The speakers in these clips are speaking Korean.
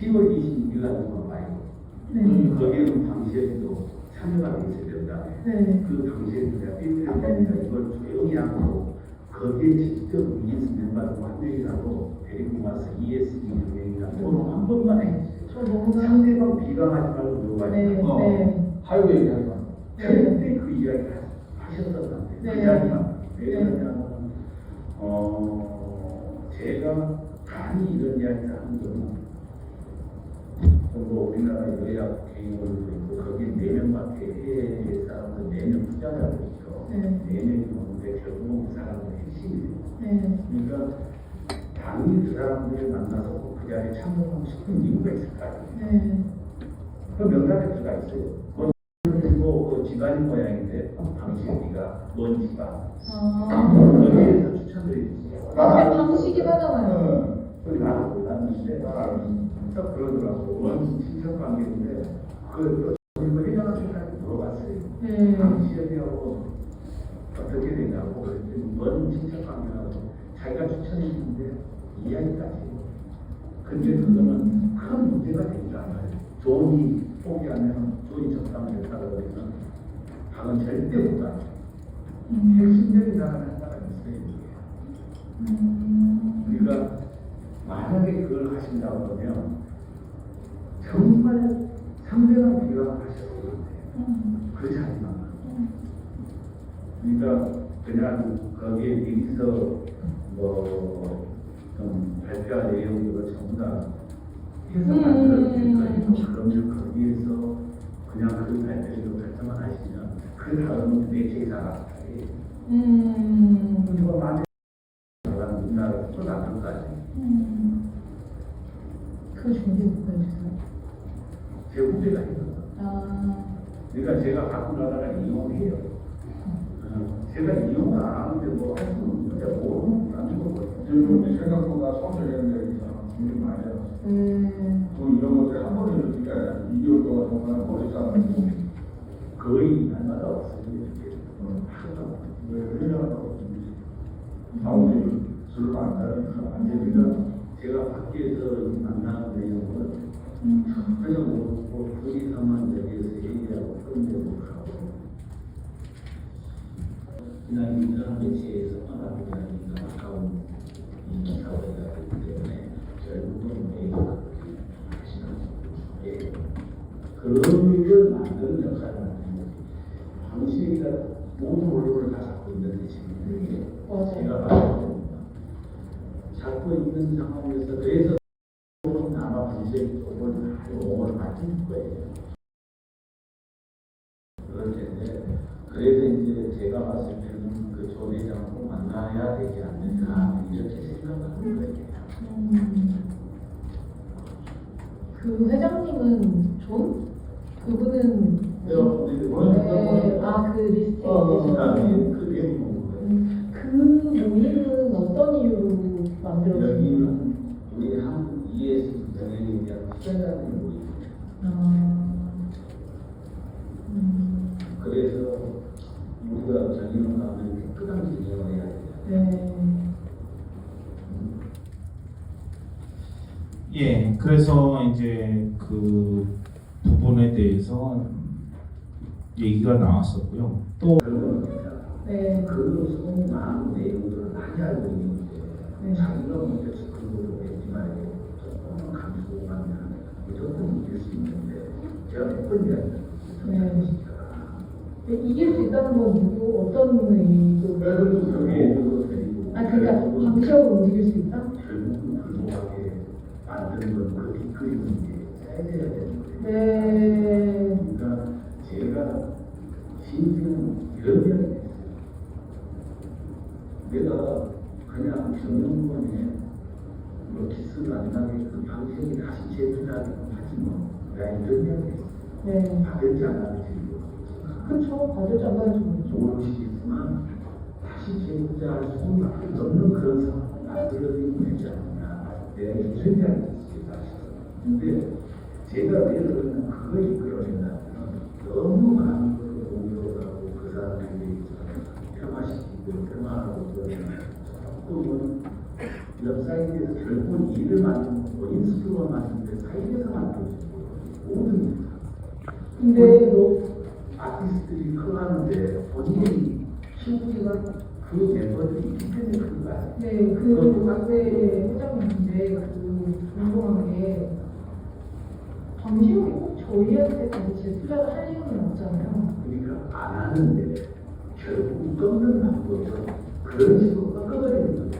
10월 22일 날 한번 봐요. 네. 거기에는 방시에도 참여가 돼 있어 야 된다. 네. 그 당시에 내가 삐삐를 때니까 이걸 조용히 하고 거기에 직접 ES 멤버를 완전히라도 데리고 와서 ESG 여행이나 토론 한 번만 해. 저 너무 상대방 비방하지 말고 물어봐야 네. 돼. 네. 하이웨이 얘기하지 마. 절대 그 이야기 하셨던 안 돼. 그 네. 이야기만. 왜 네. 어, 제가 감히 이런 이야기를 하는 거는 정도 우리나라 여야 개인으로도 있고 거기 네 명밖에 해외 사람들 네명 투자자도 있죠. 네. 네 명이 오는데 결국은 그 사람들 핵심이에요. 네. 그러니까 당연히 그 사람들을 만나서 꼭그 자리에 참석하고 싶은 이유가 있을 거 아니에요. 네. 그 명단에 들어가 있어요. 뭐, 그리고 그 집안이 모양인데 방식이가 뭔 집안 아. 거기에서 추천드리지. 근데 방식이 하잖아요. 응. 그나도 몰랐는데 딱 그러더라고. 원 친척 관계인데 그 그리고 회장한테 물어봤어요. 네. 방식이하고 어떻게 되냐고 그랬더니 원 친척 관계라고 자기가 추천했는데 이야기까지. 근데 그거는 큰 문제가 되지 않아요. 돈이 포기하면 돈이 적당히 됐다고 그러면 당은 절대 못. 음. 핵심적인 사람이 하나가 있어요. 음. 그러니까 만약에 그걸 하신다고 그러면 정말 상대방 비방하셔도 돼요. 음. 그렇지 않지만 음. 그러니까 그냥 거기에 미리서 뭐좀 발표한 내용들을 전부 다 해서 음. 만들어질 거예요. 그러면 거기에서 그냥 그 발표로 발표만 하시면 그 다음은 매체사가 음. 그리고 만약 나가는 우리나라 또 나간까지 음. 그 준비 못 해주세요. 제 후배가 있거든요. 아. 그러니까 제가 가끔 가다가 이용해요. 어, 제가 이용을 안 하는데 뭐할 수는 없는데 모르는 안 거거든요. 지금 생각보다 성적인데 준비 많이 해요. 네. 돈 이런 것들 한 번에 이렇게 2개월 동안 정말 머리 싸는 거의 날마다 없어요. 왜 회장하고 사무실 술을 안 가니까 안 되니까 제가 밖에서 만나는 내용을 음. 그냥 뭐, 뭐 둘이서만 여기에서 얘기하고 끝내고 하고 그냥 인터넷 매체에서 나가게 하니까 아까운 이 사회가 되기 때문에 결국은 매일 예. 그런 걸 만드는 역할을 하는 거지. 당신이가 모든 원료를 다 갖고 있는데 지금 이게 맞아요. 제가 말하는. 잡고 있는 상황에서 그래서 아마 방식이 조금 오늘 바뀔 거예요. 그럴 텐데 그래서 이제 제가 봤을 때는 그조 회장을 꼭 만나야 되지 않느냐 이렇게 생각하는 거예요. 음. 그 회장님은 존? 그분은 네, 오늘 네. 아, 그 리스트에 어, 거예요. 음, 그 모임은 어떤 이유로 만들어진 거예요? 여기는 우리 한국 ES 영향에 대한 투자자들이 모이고 아, 음, 그래서 우리가 해야 돼요. 네. 예, 그래서 이제 그 부분에 대해서 얘기가 나왔었고요. 또. 네. 그 소문 많은 내용들을 많이 알고 있는데 네. 자기가 먼저 즉흥적으로 했지만 조금 감수하면 무조건 이길 수 있는데 제가 몇번 네. 이야기했습니다. 근데 이길 수 있다는 건 누구, 어떤 의도? 그래도 그게 아, 그러니까 방식으로 움직일 수 있다? 결국은 불모하게 만드는 건그 뒷그림은 이제 짜야 되는 거예요. 네. 그러니까 제가 심지어는 이런 이야기 했어요. 내가 그냥 정년권에 뭐 기스를 안 나게 그 방식이 다시 재투자하게 하지 뭐. 내가 했어요. 네. 받을지 안 받을지 그쵸. 받을지 안 받을지 모르죠. 모르시겠지만 다시 제보자할 수 없는 그런 상황을 만들어내고 되지 않느냐. 내가 것이 사실은. 근데 제가 왜 그러면 그거 이끌어낸다면 너무 많은 것을 공격하고 그 사람들이 폄하시키고 폄하하고 그러면 조금 대해서 결국 일을 만드는 거, 인스트로 만드는 데 사이에서 만들어지는 거예요. 모든 근데 본인도 아티스트들이 커가는데 본인이 키우지만 그 멤버들이 때문에 그런 거 아니에요. 네, 그 박대 회장님인데 그 궁금한 게 당신이 꼭 저희한테까지 제 투자를 할 이유는 없잖아요. 그러니까 안 하는데 결국 꺾는 방법은 그런 식으로 꺾어버리는 거예요.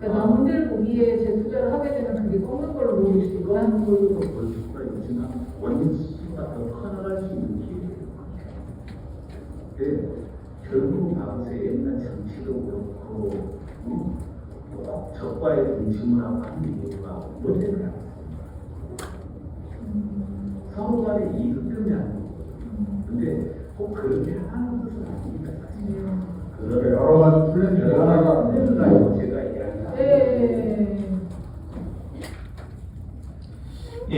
그러니까 남들 보기에 제 투자를 하게 되면 그게 꺾는 걸로 수 있다. 이러한 걸로 볼 수가 있지만 원수가 더 커나갈 수 있는 기회예요. 네, 결국 박세 옛날 정치도 그렇고 음, 꼭 적과의 중심을 하고 하는 이유가 뭐 때문에 안 했어요? 서로 간의 이익 때문에 하는 거거든요. 근데 꼭 그렇게 하는 것은 아닙니다. 사실. 그거를 여러 가지 플랜 중에 하나가 제가 이야기하는 네.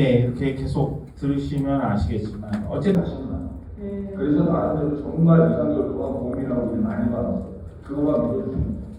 예, 이렇게 계속 들으시면 아시겠지만 어쨌든 네. 그래서 나름대로 정말 이상적으로 고민하고 일 많이 받았어. 그거만 믿어주시면 돼.